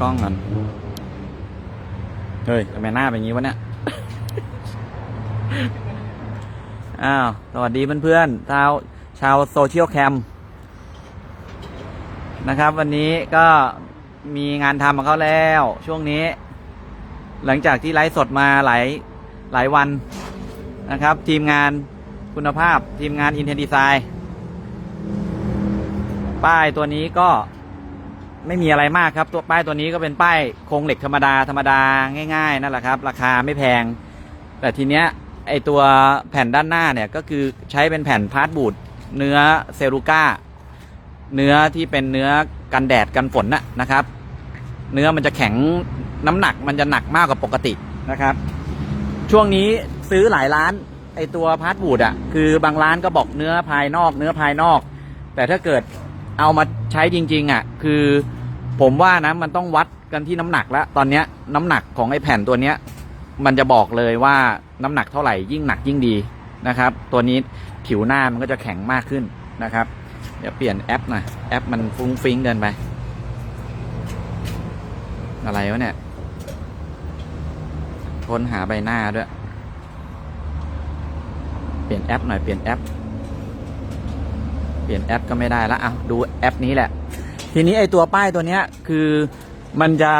กล้องก่อน เฮ้ยทำไมหน้าเป็นอย่างนี้วะเนี่ย อ้าว สวัสดีเพื่อนๆชาวชาวโซเชียลแคมนะครับ วันนี้ก็มีงานทำของเขาแล้ว ช่วงนี้ หลังจากที่ไลฟ์สดมาหลายหลายวันนะครับ ทีมงานคุณภาพทีมงานอินเทนดีไซน์ป้ายตัวนี้ก็ ไม่มีอะไรมากครับตัวป้ายตัวนี้ก็เป็นป้ายโครงเหล็กธรรมดาธรรมดาง่ายๆนั่นแหละครับ ราคาไม่แพง แต่ทีเนี้ยไอตัวแผ่นด้านหน้าเนี่ยก็คือใช้เป็นแผ่นพาร์ทบูดเนื้อเซรูก้าเนื้อที่เป็นเนื้อกันแดดกันฝนน่ะนะครับ เนื้อมันจะแข็งน้ำหนักมันจะหนักมากกว่าปกตินะครับ ช่วงนี้ซื้อหลายร้านไอตัวพาร์ทบูดอะคือบางร้านก็บอกเนื้อภายนอก เนื้อภายนอก แต่ถ้าเกิดเอามาใช้จริง ๆอะคือ ผมว่านะมันต้องวัดกันที่น้ำหนักแล้วตอนเนี้ยน้ำหนักของไอ้แผ่นตัวเนี้ย มันจะบอกเลยว่าน้ำหนักเท่าไหร่ยิ่งหนักยิ่งดีนะครับ ตัวนี้ผิวหน้ามันก็จะแข็งมากขึ้นนะครับ เดี๋ยวเปลี่ยนแอปหน่อยแอปมันฟุ้งฟิ้งเดินไป อะไรวะเนี่ยค้นหาใบหน้าด้วย เปลี่ยนแอปหน่อยเปลี่ยนแอป เปลี่ยนแอปก็ไม่ได้ละอะดูแอปนี้แหละ ทีนี้ไอตัวป้ายตัวเนี้ยคือมันจะ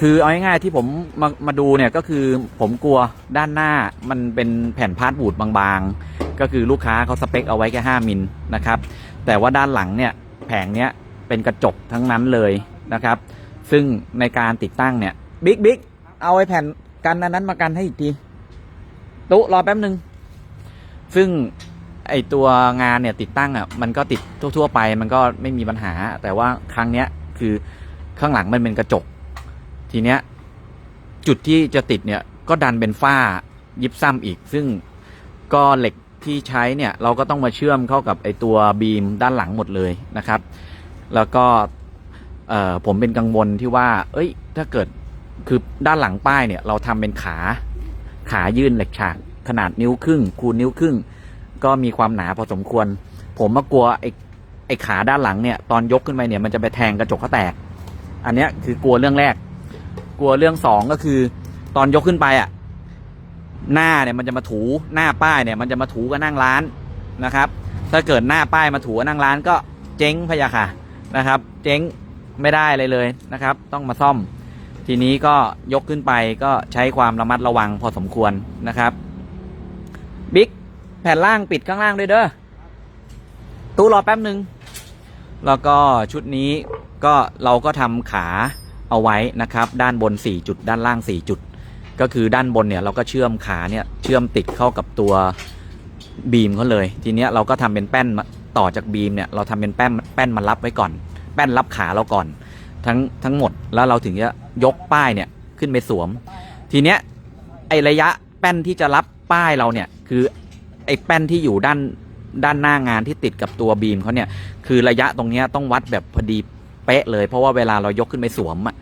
คือเอาง่ายๆที่ผมมามาดูเนี่ยก็คือผมกลัวด้านหน้ามันเป็นแผ่นพาร์ทบูดบางๆ ก็คือลูกค้าเขาสเปคเอาไว้แค่ 5มิลนะครับ แต่ว่าด้านหลังเนี่ยแผงเนี้ยเป็นกระจกทั้งนั้นเลยนะครับ ซึ่งในการติดตั้งเนี่ยบิ๊กบิ๊กเอาไอ้แผ่นกันอันนั้นมากันให้อีกที ตุ๊รอแป๊บหนึ่งซึ่ง ไอตัวงานเนี่ยติดตั้งอะมันก็ติดทั่ว ๆ ไปมันก็ไม่มีปัญหา แต่ว่าครั้งเนี้ยคือข้างหลังมันเป็นกระจก ทีเนี้ยจุดที่จะติดเนี่ยก็ดันเป็นฝ้ายิบซ้ำอีก ซึ่งก็เหล็กที่ใช้เนี่ยเราก็ต้องมาเชื่อมเข้ากับไอตัวบีมด้านหลังหมดเลยนะครับ แล้วก็ผมเป็นกังวลที่ว่า เอ้ย ถ้าเกิดคือด้านหลังป้ายเนี่ย เราทำเป็นขา ขายื่นเหล็กฉากขนาดนิ้วครึ่งคูณนิ้วครึ่ง ก็มีความหนาพอสมควร ผมมากลัวไอ้ไอ้ขาด้านหลังเนี่ย ตอนยกขึ้นไปเนี่ยมันจะไปแทงกระจกเขาแตก อันเนี้ยคือกลัวเรื่องแรก กลัวเรื่องสองก็คือ ตอนยกขึ้นไปอะ หน้าเนี่ยมันจะมาถูหน้าป้ายเนี่ย มันจะมาถูกับนั่งร้านนะครับ ถ้าเกิดหน้าป้ายมาถูกับนั่งร้านก็เจ๊งพะยาค่ะนะครับ เจ๊งไม่ได้เลยเลยนะครับ ต้องมาซ่อม ทีนี้ก็ยกขึ้นไปก็ใช้ความระมัดระวังพอสมควรนะครับ ผ่นล่างปิดข้างล่างด้วยเด้อตู้รอแป๊บหนึ่งแล้วก็ชุดนี้ก็เราก็ทำขาเอาไว้นะครับ ด้านบน 4 จุด ด้านล่าง 4 จุด ก็คือด้านบนเนี่ยเราก็เชื่อมขาเนี่ยเชื่อมติดเข้ากับตัวบีมเขาเลย ทีเนี้ยเราก็ทำเป็นแป้นต่อจากบีมเนี่ยเราทำเป็นแป้นแป้นมารับไว้ก่อน แป้นรับขาเราก่อน ทั้งทั้งหมดแล้วเราถึงจะยกป้ายเนี่ยขึ้นไปสวม ทีเนี้ยไอระยะแป้นที่จะรับป้ายเราเนี่ยคือ ไอ้แป้นที่อยู่ด้านด้านหน้างานที่ติดกับตัวบีมเขาเนี่ย คือระยะตรงเนี้ยต้องวัดแบบพอดีเป๊ะเลยเพราะว่าเวลาเรายกขึ้นไปสวมอะ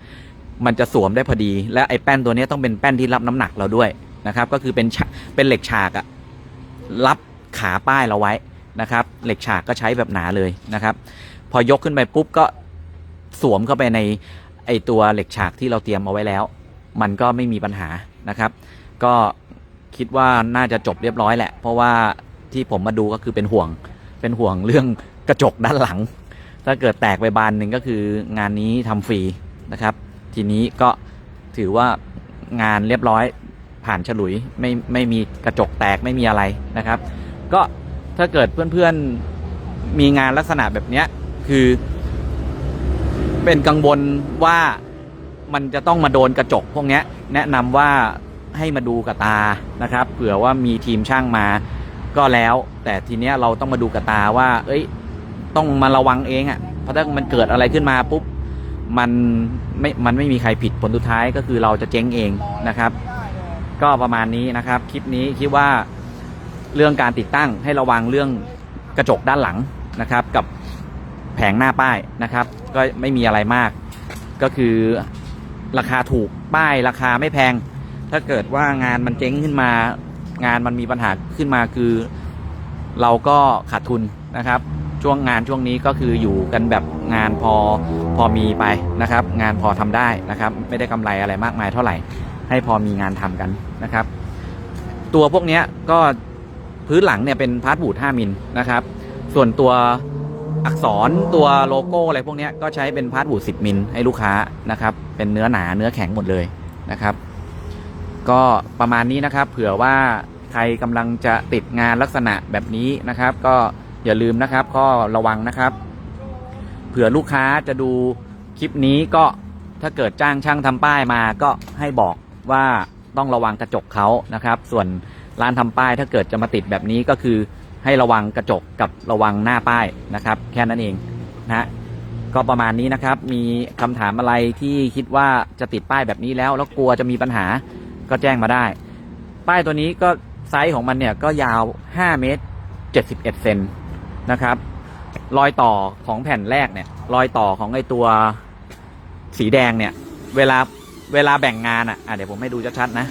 มันจะสวมได้พอดี และไอ้แป้นตัวเนี้ยต้องเป็นแป้นที่รับน้ำหนักเราด้วยนะครับ ก็คือเป็นเป็นเหล็กฉากอะรับขาป้ายเราไว้นะครับ เหล็กฉากก็ใช้แบบหนาเลยนะครับ พอยกขึ้นไปปุ๊บก็สวมเข้าไปในไอตัวเหล็กฉากที่เราเตรียมเอาไว้แล้ว มันก็ไม่มีปัญหานะครับ ก็ คิดว่าน่าจะจบเรียบร้อยแหละ เพราะว่าที่ผมมาดูก็คือเป็นห่วงเป็นห่วงเรื่องกระจกด้านหลัง ถ้าเกิดแตกไปบานหนึ่งก็คืองานนี้ทำฟรีนะครับ ทีนี้ก็ถือว่างานเรียบร้อยผ่านฉลุยไม่ไม่มีกระจกแตกไม่มีอะไรนะครับ ก็ถ้าเกิดเพื่อนๆมีงานลักษณะแบบนี้คือ เป็นกังวลว่ามันจะต้องมาโดนกระจกพวกนี้แนะนำว่า ให้มาดูกับตานะครับ เผื่อว่ามีทีมช่างมาก็แล้ว แต่ทีเนี้ยเราต้องมาดูกับตาว่า เอ้ย ต้องมาระวังเองอะ่ะเพราะถ้ามันเกิดอะไรขึ้นมาปุ๊บมันไม่มันไม่มีใครผิดผลสุดท้ายก็คือเราจะเจ๊งเองนะครับ ก็ประมาณนี้นะครับ คลิปนี้คิดว่าเรื่องการติดตั้งให้ระวังเรื่องกระจกด้านหลังนะครับ กับแผงหน้าป้ายนะครับ ก็ไม่มีอะไรมาก ก็คือราคาถูกป้ายราคาไม่แพง ถ้าเกิดว่างานมันเจ๊งขึ้นมา งานมันมีปัญหาขึ้นมาคือ เราก็ขาดทุนนะครับ ช่วงงานช่วงนี้ก็คืออยู่กันแบบงานพอพอมีไปนะครับ งานพอทำได้นะครับ ไม่ได้กำไรอะไรมากมายเท่าไหร่ ให้พอมีงานทำกันนะครับ ตัวพวกนี้ก็พื้นหลังเนี่ยเป็นพาร์ทบูด5มิลนะครับ ส่วนตัวอักษรตัวโลโก้อะไรพวกนี้ก็ใช้เป็นพาร์ทบูด10มิลให้ลูกค้านะครับ เป็นเนื้อหนาเนื้อแข็งหมดเลยนะครับ ก็ประมาณนี้นะครับ เผื่อว่าใครกำลังจะติดงานลักษณะแบบนี้นะครับ ก็อย่าลืมนะครับก็ระวังนะครับ เผื่อลูกค้าจะดูคลิปนี้ก็ถ้าเกิดจ้างช่างทำป้ายมาก็ให้บอกว่าต้องระวังกระจกเขานะครับ ส่วนร้านทำป้ายถ้าเกิดจะมาติดแบบนี้ก็คือให้ระวังกระจกกับระวังหน้าป้ายนะครับ แค่นั้นเองนะฮะก็ประมาณนี้นะครับ มีคำถามอะไรที่คิดว่าจะติดป้ายแบบนี้แล้ว แล้วกลัวจะมีปัญหา ก็แจ้งมาได้ ป้ายตัวนี้ก็ไซส์ของมันเนี่ยก็ยาว 5 เมตร 71 เซนนะครับ รอยต่อของแผ่นแรกเนี่ย รอยต่อของไอตัวสีแดงเนี่ย เวลาเวลาแบ่งงานอะอะ เดี๋ยวผมให้ดูชัดๆนะ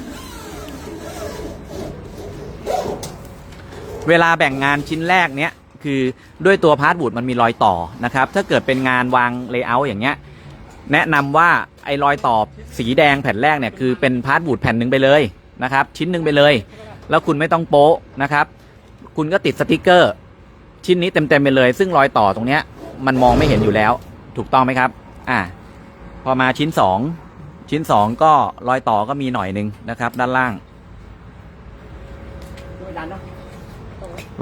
เวลาแบ่งงานชิ้นแรกเนี้ยคือด้วยตัวพาร์ทบูดมันมีรอยต่อนะครับ ถ้าเกิดเป็นงานวางเลเยอร์อย่างเงี้ย แนะนำว่าไอ้รอยต่อสีแดงแผ่นแรกเนี่ยคือเป็นพาร์ทบูดแผ่นหนึ่งไปเลยนะครับ ชิ้นหนึ่งไปเลย แล้วคุณไม่ต้องโป๊ะนะครับ คุณก็ติดสติกเกอร์ ชิ้นนี้เต็มๆไปเลย ซึ่งรอยต่อตรงเนี้ยมันมองไม่เห็นอยู่แล้ว ถูกต้องไหมครับ อ่าพอมาชิ้นสองชิ้นสองก็รอยต่อก็มีหน่อยหนึ่งนะครับ ด้านล่าง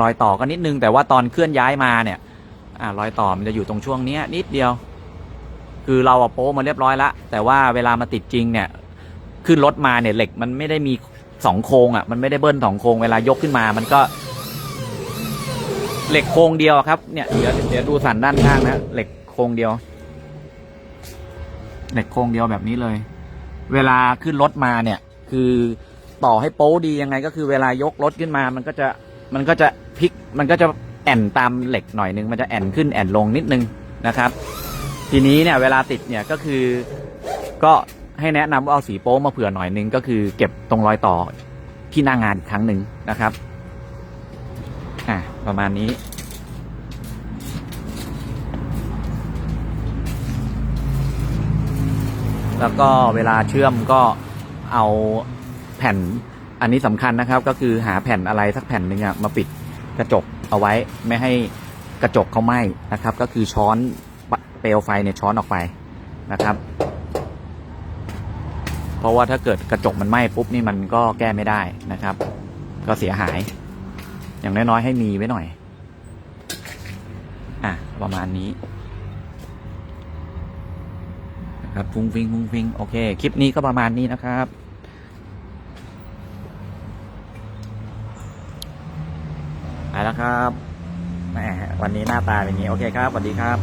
รอยต่อก็นิดนึงแต่ว่าตอนเคลื่อนย้ายมาเนี่ยอ่ารอยต่อมันจะอยู่ตรงช่วงเนี้ยนิดเดียว คือเราอะโป๊มาเรียบร้อยและแต่ว่าเวลามาติดจริงเนี่ยขึ้นรถมาเนี่ยเหล็กมันไม่ได้มีสองโครงอะมันไม่ได้เบิ้ลสองโครงเวลายกขึ้นมา มันก็ เหล็กโครงเดียวครับเนี่ยเดี๋ยวเดี๋ยวดูสันด้านข้างนะเหล็กโครงเดียว เหล็กโครงเดียวแบบนี้เลย เวลาขึ้นรถมาเนี่ย คือต่อให้โป๊ดียังไง ก็คือเวลายกรถขึ้นมา มันก็จะมันก็จะพลิกมันก็จะแอนตามเหล็กหน่อยนึงมันจะแอนขึ้นแอนลงนิดนึงนะครับ ทีนี้เนี่ยเวลาติดเนี่ยก็คือก็ให้แนะนำว่าเอาสีโป๊มาเผื่อหน่อยนึงก็คือเก็บตรงรอยต่อที่หน้างานอีกครั้งหนึ่งนะครับอะประมาณนี้ แล้วก็เวลาเชื่อมก็เอาแผ่นอันนี้สำคัญนะครับ ก็คือหาแผ่นอะไรสักแผ่นหนึ่งอะมาปิดกระจกเอาไว้ไม่ให้กระจกเขาไหม้นะครับ ก็คือช้อน เปลวไฟเนี่ยช้อนออกไปนะครับ เพราะว่าถ้าเกิดกระจกมันไหม้ปุ๊บนี่มันก็แก้ไม่ได้นะครับ ก็เสียหาย อย่างน้อยๆให้มีไว้หน่อย อะประมาณนี้นะครับฟุ้งฟิงฟุ้งฟิงโอเค คลิปนี้ก็ประมาณนี้นะครับไปแล้วครับแหมวันนี้หน้าตาเป็นอย่างนี้ โอเคครับสวัสดีครับ